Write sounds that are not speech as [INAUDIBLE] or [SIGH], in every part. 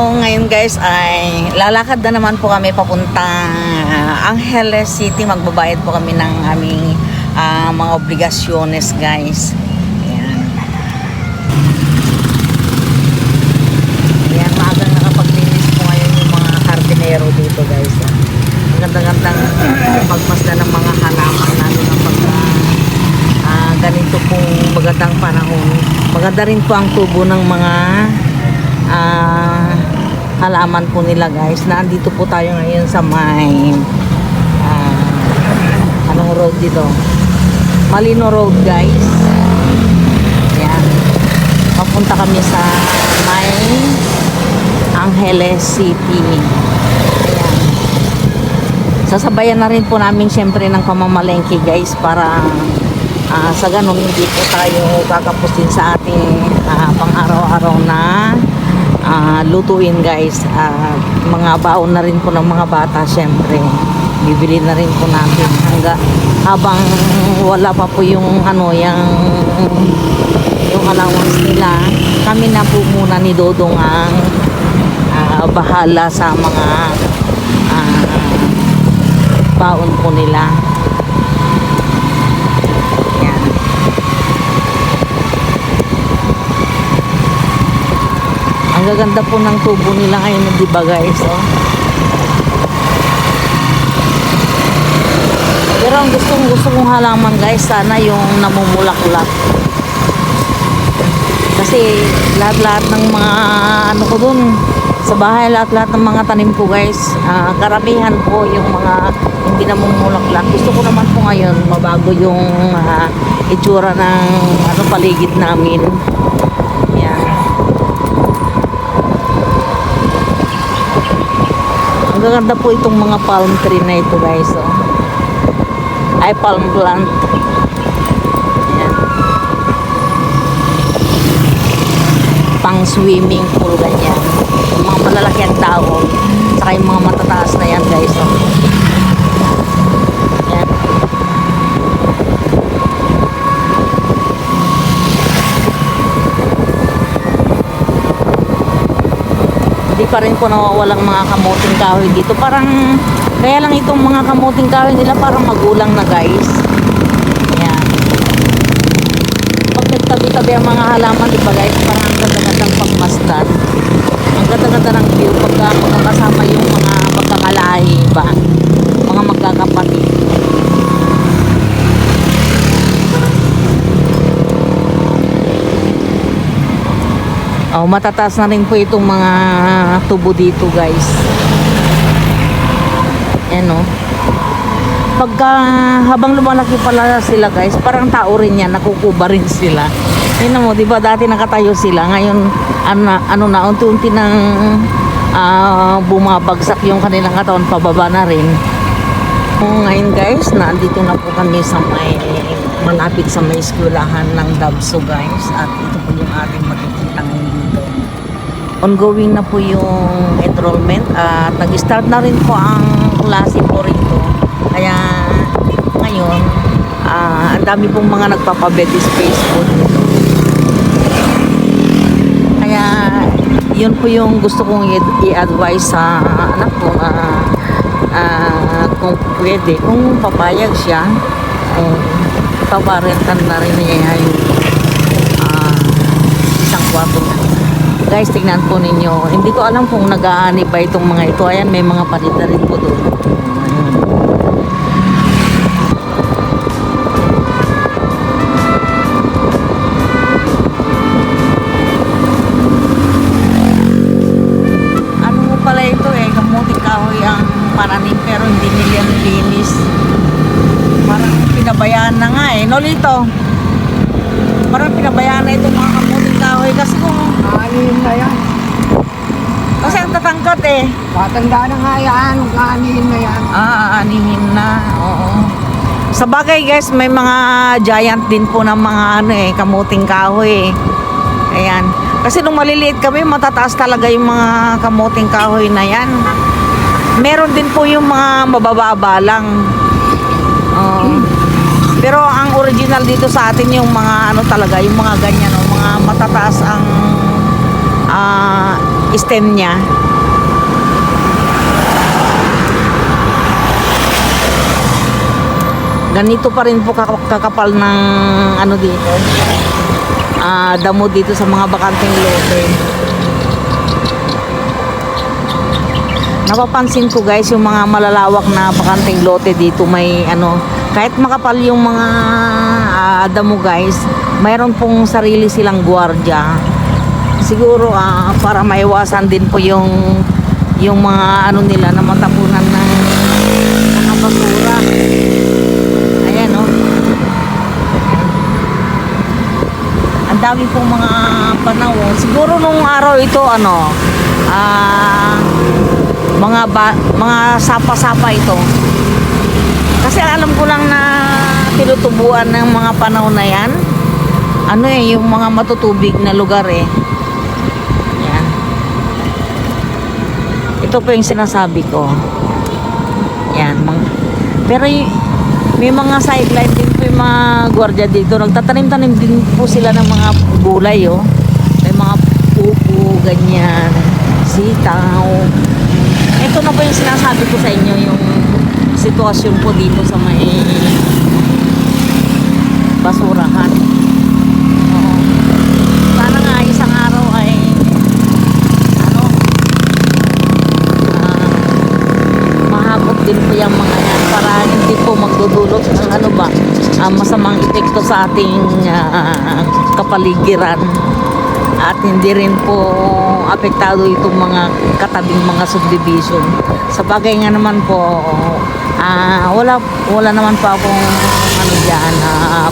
Ngayon guys ay lalakad na naman po kami papuntang Angeles City. Magbabayad po kami ng aming ah, mga obligasyones guys. Ayan. Ayan, maagang nakapaglinis po ngayon yung mga hardinero dito guys. ah. Ang ganda-gandang pagmasda ng mga halaman lalo na pag ah, ganito pong magandang panahon. Maganda rin po ang tubo ng mga ah, halaman po nila guys. Nandito po tayo ngayon sa may ah, anong road dito? Malino Road guys. Ayan. Papunta kami sa may Angeles City. Ayan. Sasabayan na rin po namin syempre ng pamamalengke guys para ah, sa ganun hindi po tayo kakapusin sa ating ah, pang-araw-araw na ah, lutuin guys. Ah, mga baon na rin po ng mga bata syempre. Bibili na rin po natin hangga habang wala pa po yung ano yung yung allowance nila kami na po muna ni Dodong ang ah, bahala sa mga ah, baon po nila. Ang gaganda po ng tubo nila ngayon, di ba guys? Oh? Pero ang gustong gusto kong halaman guys, sana yung namumulak-ulak. Kasi lahat-lahat ng mga ano ko dun, sa bahay lahat-lahat ng mga tanim ko guys, ah, karamihan po yung mga hindi namumulak-ulak. Gusto ko naman po ngayon mabago yung ah, itsura ng ano paligid namin. Yan. Ang gaganda po itong mga palm tree na ito guys. Oh. Ay palm plant. Yan. Pang swimming pool ganyan. Yung mga malalaki ang tao. Saka yung mga matataas na yan guys. Oh. Pa rin po nawawalang mga kamuting kahoy dito. Parang, kaya lang itong mga kamuting kahoy nila parang magulang na guys. Yan. Pag nagtabi-tabi ang mga halaman, di ba guys, parang ang ganda-gandang pagmasdan. Ang ganda-ganda ng view pagka magkakasama yung mga magkakalahi ba? Mga magkakapatid. Oh, matataas na rin po itong mga tubo dito, guys. Ayan, oh. Pagka, habang lumalaki pala sila, guys, parang tao rin yan, nakukuba rin sila. Yun mo, di ba dati nakatayo sila, ngayon, ano, ano na, unti-unti nang ah, bumabagsak yung kanilang katawan, pababa na rin. Oh, ngayon guys, nandito na po kami sa may malapit sa may eskwelahan ng Dabso guys at ito po yung ating dito. Ongoing na po yung enrollment at nag-start na rin po ang klase po rito. Kaya ngayon, ah, ang dami pong mga nagpapabed space po dito. Kaya yun po yung gusto kong i-advise sa anak ko na ah, kung pwede, kung papayag siya, eh, paparentan na rin niya yung ah, isang kwarto niya. Guys, tignan po ninyo. Hindi ko alam kung nag-aani ba itong mga ito. Ayan, may mga palita rin po doon. Ano pala ito eh, kamuting kahoy ang paranim pero hindi nila nilinis. Parang pinabayaan na nga eh. No, Lito? Parang pinabayaan na itong mga kamuting kahoy kasi kung, Aanihin na yan. kasi ang tatangkat eh. Matanda na nga yan. Aanihin na yan. Ah, aanihin na. Oo. Sa bagay guys, may mga giant din po ng mga ano eh, kamuting kahoy eh. Ayan. Kasi nung maliliit kami, matataas talaga yung mga kamuting kahoy na yan. Meron din po yung mga mabababa lang. Pero ang original dito sa atin yung mga ano talaga, yung mga ganyan, oh, mga matataas ang ah stem niya. Ganito pa rin po kak- kakapal ng ano dito. Ah, damo dito sa mga bakanteng lote. Napapansin ko guys yung mga malalawak na bakanteng lote dito may ano kahit makapal yung mga ah, damo guys mayroon pong sarili silang gwardiya siguro ah, para maiwasan din po yung yung mga ano nila na matapunan ng mga basura ayan oh. Ang dami pong mga panahon. Siguro nung araw ito ano ah mga ba, mga sapa-sapa ito. Kasi alam ko lang na tinutubuan ng mga panahon na yan. Ano eh, yung mga matutubig na lugar eh. Yan. Ito po yung sinasabi ko. Yan. Pero may mga sideline din po yung mga gwardiya dito. Nagtatanim-tanim din po sila ng mga gulay oh. May mga pupo, ganyan. Sitaw. Ito na po yung sinasabi ko sa inyo, yung sitwasyon po dito sa may basurahan. Oo. Sana nga isang araw ay ano ah, mahakot din po yung mga yan para hindi po magdudulot ng ano ba ah, masamang epekto sa ating ah, kapaligiran at hindi rin po apektado itong mga katabing mga subdivision. Sa bagay nga naman po, ah wala wala naman pa akong ano diyan ah,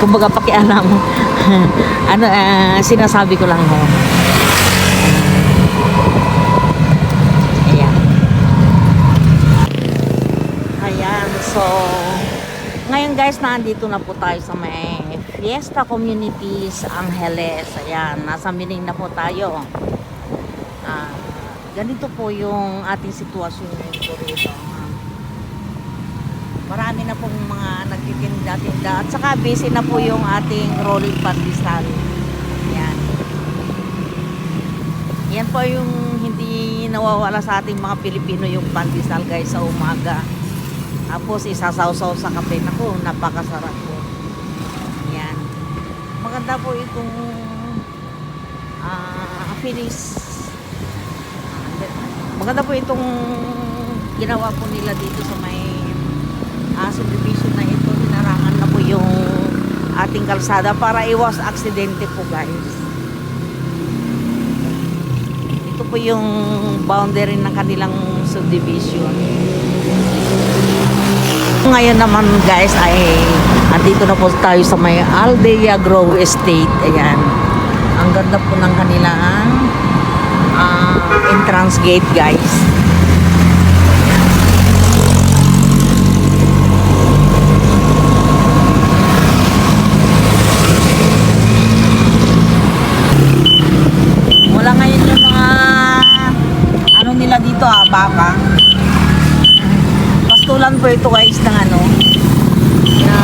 kumbaga pakialam. [LAUGHS] ano ah, sinasabi ko lang ho. Ayan. Ayan, so ngayon guys, nandito na po tayo sa may Fiesta Communities Angeles. Ayan, nasa Mining na po tayo. Ah, ganito po yung ating sitwasyon rito. Ah, marami na pong mga nagtitinda-tinda at saka busy na po yung ating rolling pandesal. Ayan. Yan po yung hindi nawawala sa ating mga Pilipino yung pandesal guys sa umaga. Tapos isasawsaw sa kape. Naku, napakasarap po. Yan. Maganda po itong ah finish. Maganda po itong ginawa po nila dito sa may ah, subdivision na ito. Hinarangan na po yung ating kalsada para iwas aksidente po guys. Ito po yung boundary ng kanilang subdivision. Ngayon naman guys ay andito na po tayo sa may Aldea Grove Estate. Ayan. Ang ganda po ng kanilang ah, entrance gate guys. Wala ngayon yung mga ano nila dito ah, baka. Po ito guys ng ano na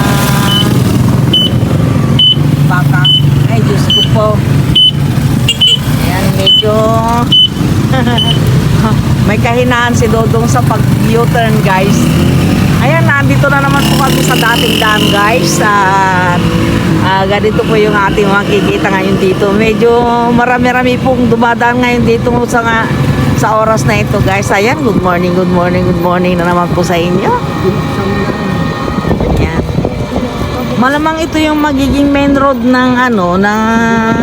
baka. Ay, Diyos ko po. Ayan, medyo [LAUGHS] may kahinaan si Dodong sa pag-U-turn guys. Ayan, nandito na naman po kami sa dating dam guys. At ah, ganito po yung ating makikita ngayon dito. Medyo marami-rami pong dumadaan ngayon dito sa nga sa oras na ito guys. Ayan, good morning, good morning, good morning na naman po sa inyo. Ayan. Malamang ito yung magiging main road ng ano, ng...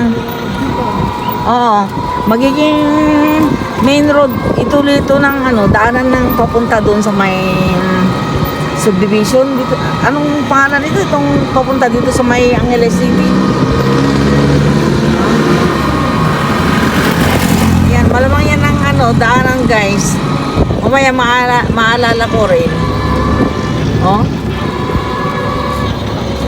Oo, magiging main road. Ito ito ng ano, daanan ng papunta doon sa may subdivision. Dito, anong pangalan nito? Itong papunta dito sa may Angeles City. Yan, malamang ano, daanan guys. Mamaya maala, maalala ko rin. Oh.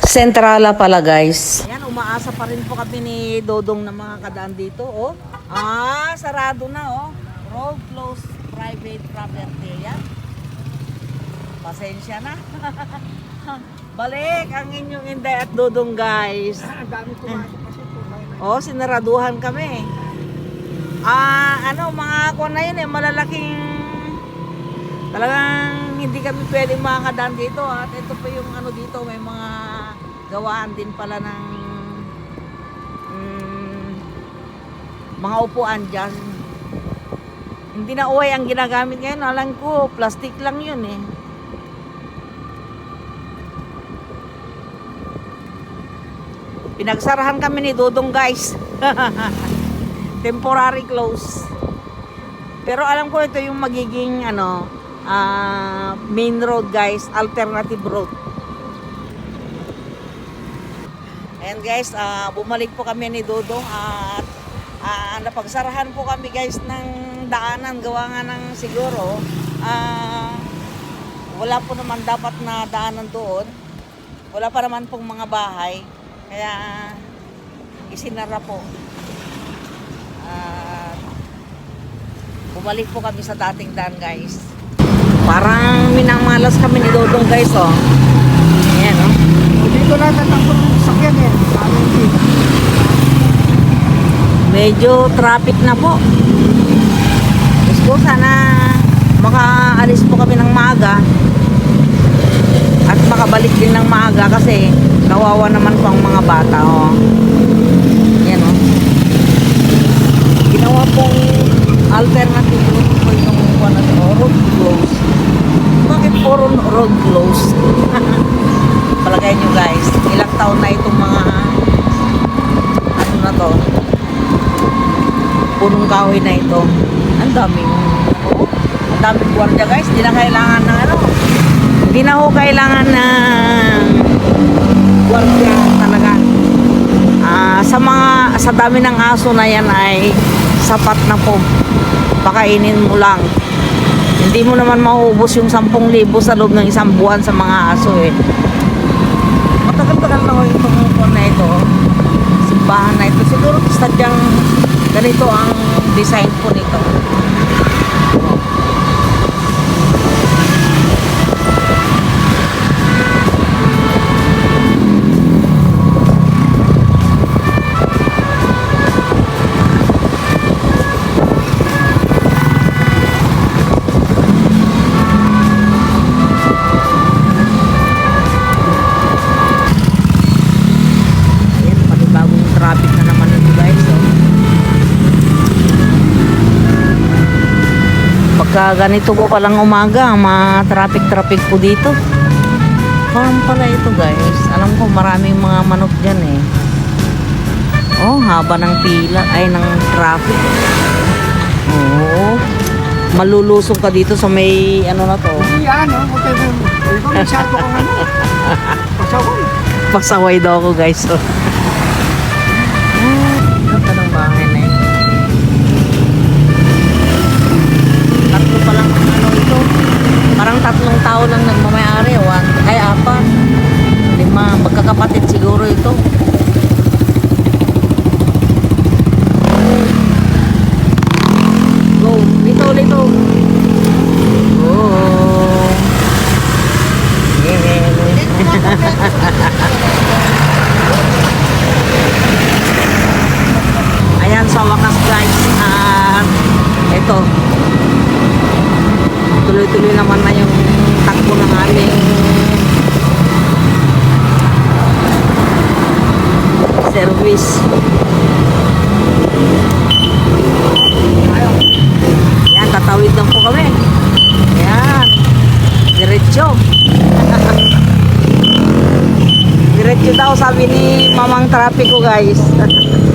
Centrala pala guys. Yan, umaasa pa rin po kami ni Dodong na mga kadaan dito. Oh. Ah, sarado na oh. Road closed private property. Yan. Pasensya na. [LAUGHS] Balik ang inyong Inday at Dodong guys. Ang dami kasi po. Oh, sinaraduhan kami. Ah, ano, mga ako na yun eh, malalaking talagang hindi kami pwedeng makakadaan dito at ito pa yung ano dito, may mga gawaan din pala ng mm, mga upuan dyan. Hindi na uway ang ginagamit ngayon, alam ko, plastic lang yun eh. Pinagsarahan kami ni Dodong guys. [LAUGHS] Temporary close. Pero alam ko ito yung magiging ano, ah, main road guys, alternative road. Ayan guys, ah, bumalik po kami ni Dodong at ah, napagsarahan po kami guys ng daanan gawa nga ng siguro ah, wala po naman dapat na daanan doon. Wala pa naman pong mga bahay. Kaya isinara po. At bumalik po kami sa dating daan guys. Parang minamalas kami ni Dodong guys oh. Ayan oh. Dito na tatakbo ng sakyan eh. Medyo traffic na po. Diyos ko, sana makaalis po kami ng maaga at makabalik din ng maaga kasi kawawa naman po ang mga bata. Oh. Yan oh. Ginawa pong alternative route po yung ano, to, road close. Bakit puro road close? [LAUGHS] Palagay nyo guys, ilang taon na itong mga ano na to, punong kahoy na ito. Ang daming, oh, ang daming gwardiya guys. Hindi na kailangan ng ano. Hindi na ho kailangan ng gwardiya talaga. Ah, sa mga, sa dami ng aso na yan ay sapat na po. Pakainin mo lang. Hindi mo naman mauubos yung 10,000 sa loob ng isang buwan sa mga aso eh. Matagal-tagal na ho itong upo na ito. Simbahan na ito. Siguro sadyang ganito ang design po nito. Pagka ganito po palang umaga, ma-traffic-traffic po dito. Farm pala ito guys. Alam ko maraming mga manok dyan eh. Oh, haba ng pila, ay ng traffic. Oo. Malulusong ka dito sa may ano na to. Hindi mo. Ikaw masyado kang ano. [LAUGHS] Pasaway. Pasaway daw ako guys. So. Ganda ng bahay na ito. Tatlo pa lang ang ano ito. Parang tatlong tao lang nagmamayari. One, ay apat. Lima. Magkakapatid siguro ito. Go. Dito, dito. Go. Yeah. Ayan, sa wakas guys, at ito, tuloy-tuloy naman na yung takbo ng aming service. Ayan, tatawid lang po kami. Ayan, diretso. diretso daw, sabi ni mamang traffic ko guys.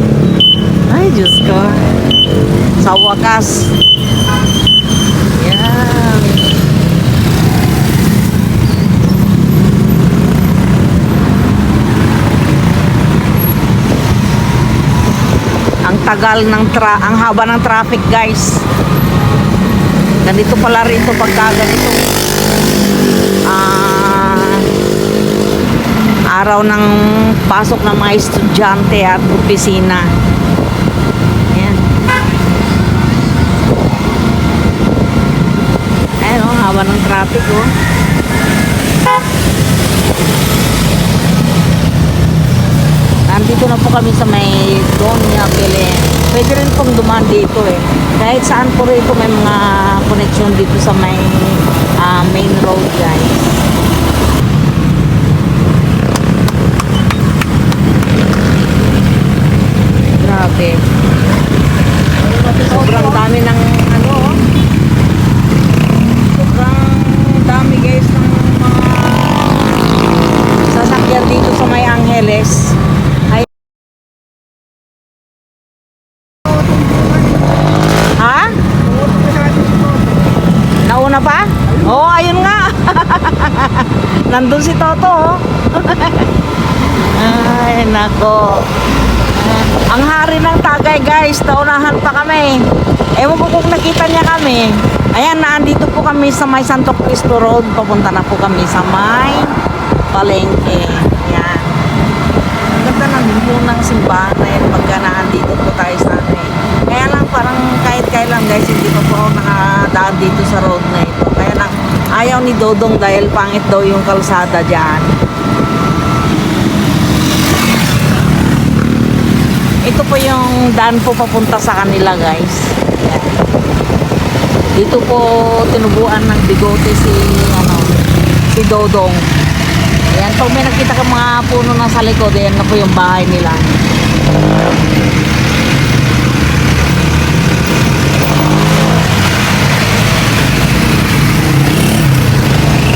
[LAUGHS] Ay, Diyos ko. Sa wakas. Yan. Ang tagal ng tra ang haba ng traffic, guys. Ganito pala rito pagka ganito. Araw ng pasok ng mga estudyante at opisina. Ayan. Ayan o, haba ng traffic o. Nandito na po kami sa may Doña Belen pwede rin pong dumaan dito eh. Kahit saan po rito may mga connection dito sa may ah, main road guys. Grabe. Sobrang dami ng ano oh. Sobrang dami guys ng mga sasakyan dito sa may Angeles. Ay Ha? Nauna pa? Oh, ayun nga. [LAUGHS] Nandun si Toto. oh. [LAUGHS] Ay, nako. Ang hari ng tagay guys, naunahan pa kami. Ewan ko kung nakita niya kami. Ayan, naandito po kami sa may Santo Cristo Road. Papunta na po kami sa may palengke. Ayan. Ang ganda ng view ng simbahan na yan pagka naandito po tayo sa eh. Kaya lang parang kahit kailan guys, hindi pa po ako nakadaan dito sa road na ito. Kaya lang ayaw ni Dodong dahil pangit daw yung kalsada dyan. Ito po yung daan po papunta sa kanila guys. Dito po tinubuan ng bigote si ano si Dodong. Ayan, pag may nakita ka mga puno na sa likod, ayan na po yung bahay nila.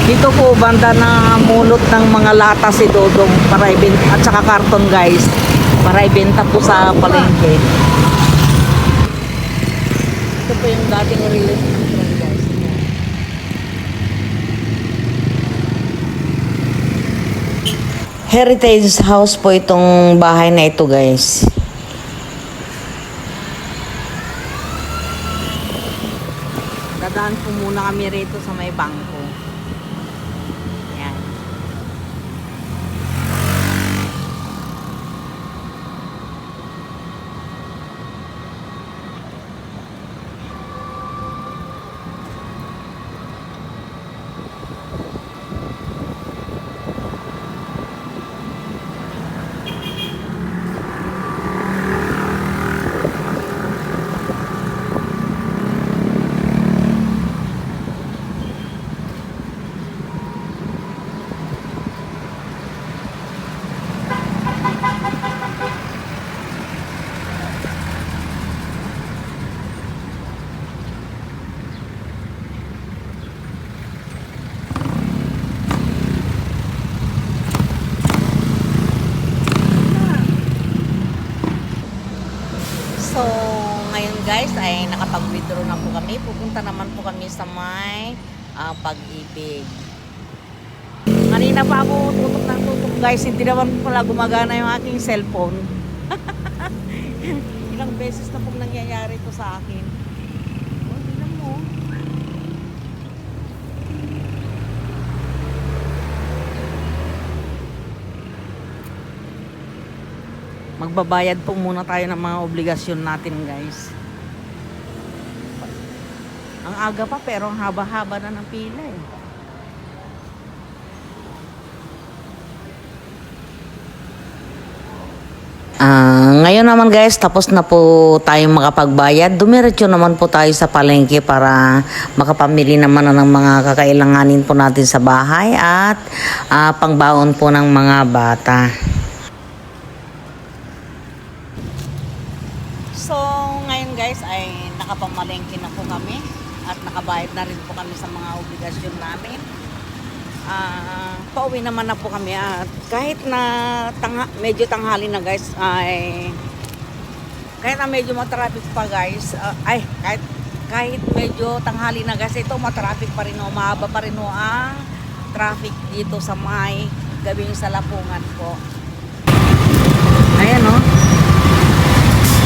Dito po banda na mulot ng mga lata si Dodong para ibenta at saka karton guys para ibenta po sa palengke. Ito po yung dating real estate guys. Heritage house po itong bahay na ito guys. Dadaan po muna kami rito sa may bangko. Yan. So, ngayon guys ay nakapag-withdraw na po kami. Pupunta naman po kami sa may ah, pag-ibig. Kanina pa ako tutok ng tutok guys. Hindi naman pala gumagana yung aking cellphone. [LAUGHS] Ilang beses na pong nangyayari to sa akin. Oh, tingnan mo. Magbabayad po muna tayo ng mga obligasyon natin guys. Ang aga pa pero ang haba-haba na ng pila eh. Ah, ngayon naman guys, tapos na po tayong makapagbayad. Dumiretso naman po tayo sa palengke para makapamili naman na ng mga kakailanganin po natin sa bahay at ah, pangbaon po ng mga bata. So, ngayon guys ay nakapamalengke na po kami at nakabayad na rin po kami sa mga obligasyon namin. Ah, pauwi naman na po kami. At kahit na tangha, medyo tanghali na guys ay kahit na medyo matraffic pa guys ah, ay kahit kahit medyo tanghali na guys ito matraffic pa rin o mahaba pa rin o ang traffic dito sa may gabing sa Lapungan po. Ayan o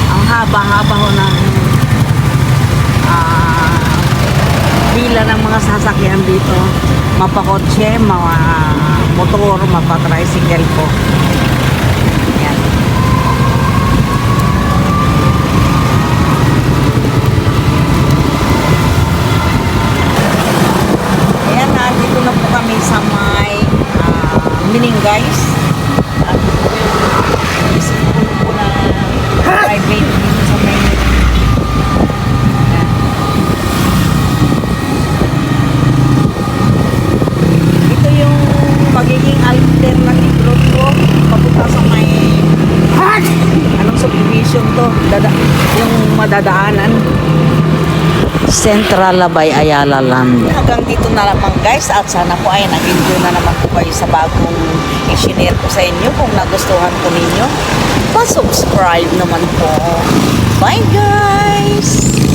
ang haba-haba ho ng pila ng mga sasakyan dito. Mapakotse, mga motor, mapatricycle po. Yan. Ayan, nandito na po kami sa may ah, Mininggays. At ito yung school po na private station to. Dada yung madadaanan. Central Labay Ayala Land. Hanggang dito na lamang guys. At sana po ay nag-enjoy na naman po kayo sa bagong i-share ko sa inyo. Kung nagustuhan ko ninyo pa-subscribe naman po. Bye guys!